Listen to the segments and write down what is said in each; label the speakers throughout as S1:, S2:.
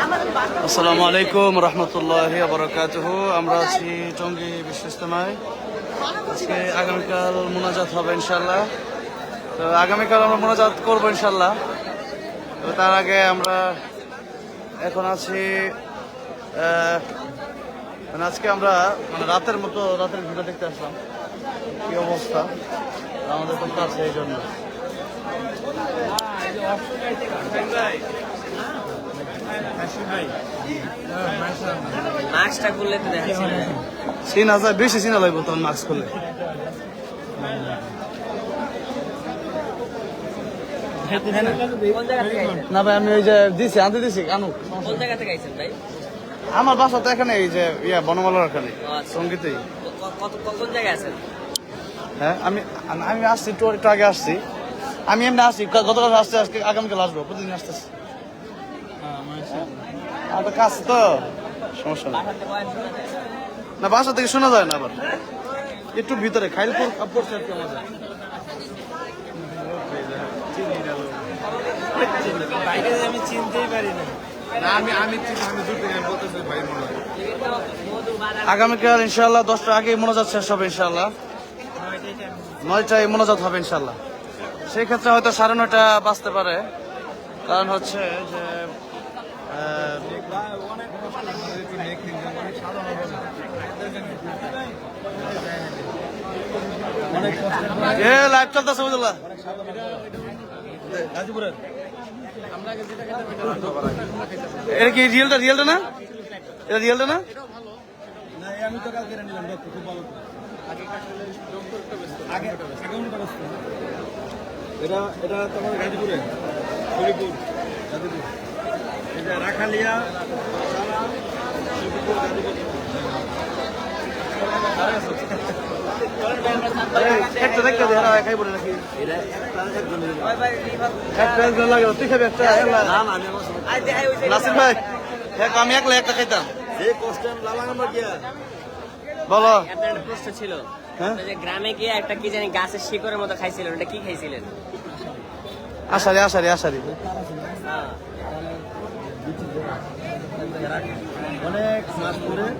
S1: আসসালামু আলাইকুম রহমতুল্লাহ বরকাতুহ। আমরা আছি টঙ্গী বিশ্ব ইস্তেমায় আজকে আগামীকাল মোনাজাত হবে ইনশাল্লাহ তো আগামীকাল আমরা মোনাজাত করব ইনশাল্লাহ তো তার আগে আমরা এখন আছি মানে আজকে আমরা মানে রাতের মতো, রাতের ভিডিও দেখতে আসলাম। কি অবস্থা? আমাদের তো কাছে এই জন্য।
S2: মাস্কটা খুললে তো না।
S1: চিনা যায় বেশি চিনা লাগবে তখন মাস্ক
S2: আইছেন?
S1: না ভাই আমি ওই যে দিছি আনতে দিছি আনু
S2: কোন জায়গা থেকে আইছেন ভাই
S1: আমার বাসা তো এখানে এই যে ইয়া বনমালার এখানে
S2: আচ্ছা।
S1: সঙ্গীতেই
S2: ক- ক- কত কোন জায়গায় আছেন
S1: হ্যাঁ আমি আমি আসছি একটু আগে আসছি আমি এমনি আসছি গতকাল আসছি আজকে আগামীকাল আসব প্রতিদিন আসতেছি আর তো কাছে তো সমস্যা নেই।
S2: না।
S1: না বাসা থেকে শোনা যায় না আবার। একটু ভিতরে খাইলপুর পড়ছে আর কি আমাদের
S3: আমি
S2: মধু বাদাম
S1: আগামীকাল ইনশাল্লাহ দশটার আগে মোনাজাত শেষ হবে ইনশাল্লাহ নয়টায় মোনাজাত হবে ইনশাল্লাহ সেই ক্ষেত্রে হয়তো সাড়ে নয়টা বাঁচতে পারে। কারণ হচ্ছে যে এ লাইভ চলতেছে বুঝলা এটা কি রিয়েলটা রিয়েলটা না? এটা রিয়েলটা না?
S3: এটা এটা তোমার গাজীপুরে গাজীপুর। এটা রাখালিয়া
S1: একটা দেখতে দে হ্যাঁ খাই বলে নাকি?
S3: এটা একটা একজন
S2: ওই ভাই
S1: একটা একজন লাগে তুই খাবি একটা
S3: না না আমি আমার
S2: দেখাই হইছে
S1: নাসির ভাই এক আমি একলা একটা খাইতাম।
S3: যে কষ্ট লালাম আমরা গিয়া
S1: বলো।
S2: আপনার প্রশ্ন ছিল।
S1: হ্যাঁ?
S2: যে গ্রামে গিয়ে একটা কি জানি গাছের শিকড়ের মতো খাইছিলেন ওটা কি খাইছিলেন?
S1: আসারি আসারি আসারি
S2: হ্যাঁ।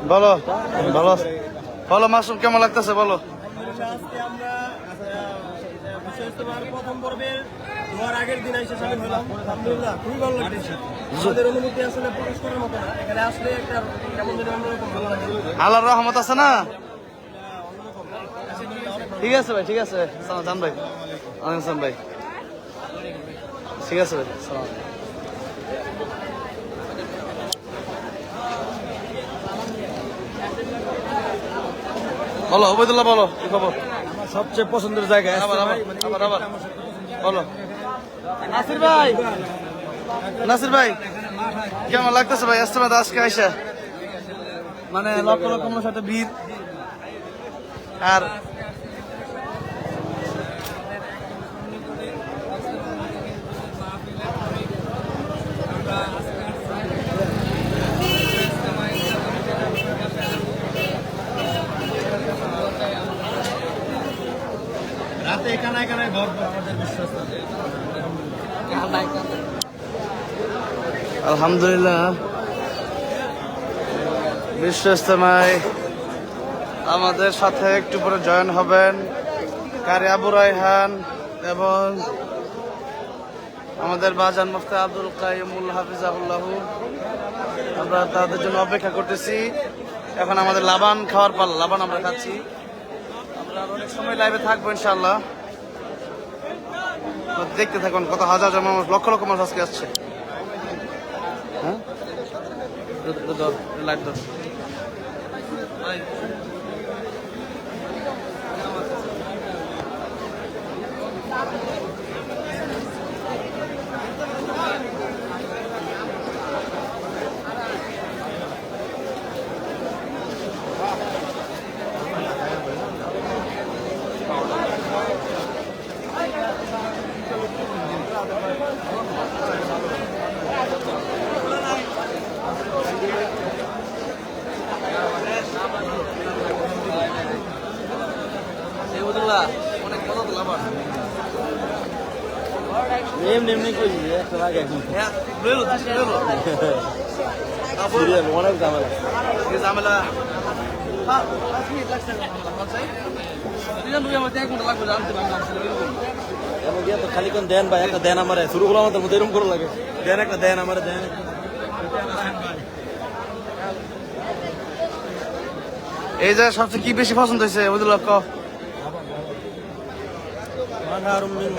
S1: বলো ভালো বলো, মাসুম, কেমন লাগতেছে? বলো। আল্লাহর রহমত আছে না? ঠিক আছে ভাই, ঠিক আছে। জান ভাই। ভাই। ঠিক আছে ভাই, সালাম। বলো ওবায়দুল্লাহ বলো কি খবর?
S3: আমার সবচেয়ে পছন্দের জায়গা
S1: আবার আবার আবার আবার। বলো। নাসির ভাই। নাসির ভাই কেমন লাগতেছে ভাই? আসতে আজকে আইসা? মানে লক্ষ লক্ষ সাথে ভিড়। আর
S3: এখানে এখানে
S1: আলহামদুলিল্লাহ। বিশ্ব ইস্তেমায় আমাদের সাথে একটু পরে জয়েন হবেন। কারি আবু রায়হান এবং আমাদের বাজান মুফতি আব্দুল কাইমুল হাফিজাহুল্লাহ। আমরা তাদের জন্য অপেক্ষা করতেছি। এখন আমাদের লাবান খাওয়ার পাল, লাবান আমরা খাচ্ছি। অনেক সময় ইনশাল্লাহ দেখতে থাকুন কত হাজার হাজার মানুষ, লক্ষ লক্ষ মানুষ আজকে আসছে। হ্যাঁ? লাইট দাও অনেক মজা তো লাভার
S3: এমনি এমনি কই একটা লাগে। এখন
S1: হ্যাঁ লইলো লইলো তারপর?
S3: সিরিয়াল অনেক ঝামেলা।
S1: এই ঝামেলা? হ্যাঁ
S3: খালি কোন দেন ভাই একটা দেন আমারে। শুরু করলাম আমাদের মধ্যে এরকম করে লাগে। দেন একটা দেন আমারে দেন।
S1: এই যে সবচেয়ে কি বেশি পছন্দ হয়েছে বুঝলো ক
S3: মানহারুম মিন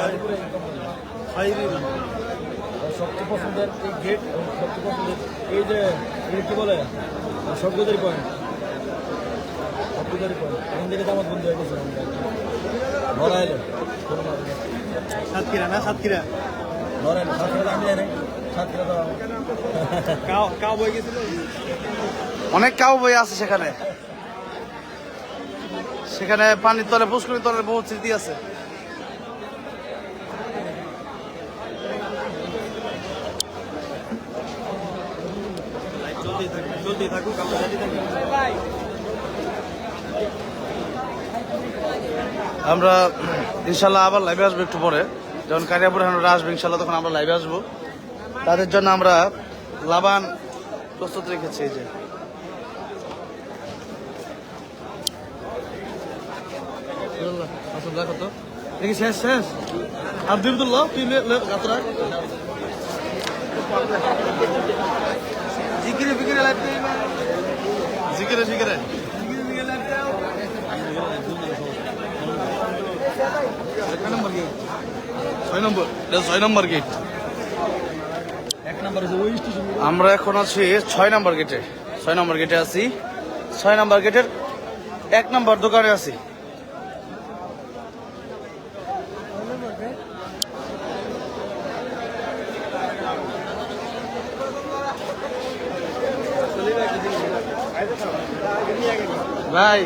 S3: সবচেয়ে পছন্দের এই গেট সবচেয়ে পছন্দের এই যে কি বলে? সবগুদারি পয়েন্ট সবগুদারি পয়েন্ট এখান থেকে দামাত বন্ধু হয়ে গেছে। নড়াইলে সাতক্ষীরা না সাতক্ষীরা? নড়াইলে সাতক্ষীরা আমি জানি। সাতক্ষীরা তো কাউ কাউ বই গেছিল?
S1: অনেক কাউ বই আছে সেখানে। সেখানে পানির তলে পুষ্করির তলে বহু স্মৃতি আছে।
S3: চলতেই থাকুক, আমরা
S1: ইনশাল্লাহ আবার লাইভে আসব একটু পরে। যখন কারিয়াপুর হানুরা আসবে, ইনশাল্লাহ তখন আমরা লাইভে আসব। তাদের জন্য আমরা লাবান প্রস্তুত রেখেছি যে। দেখো তো। শেষ শেষ? আর তুই লাইভ আমরা এখন আছি ছয় নম্বর গেটে ছয় নম্বর গেটে আছি। ছয় নম্বর গেটের এক নম্বর দোকানে আছি। ভাই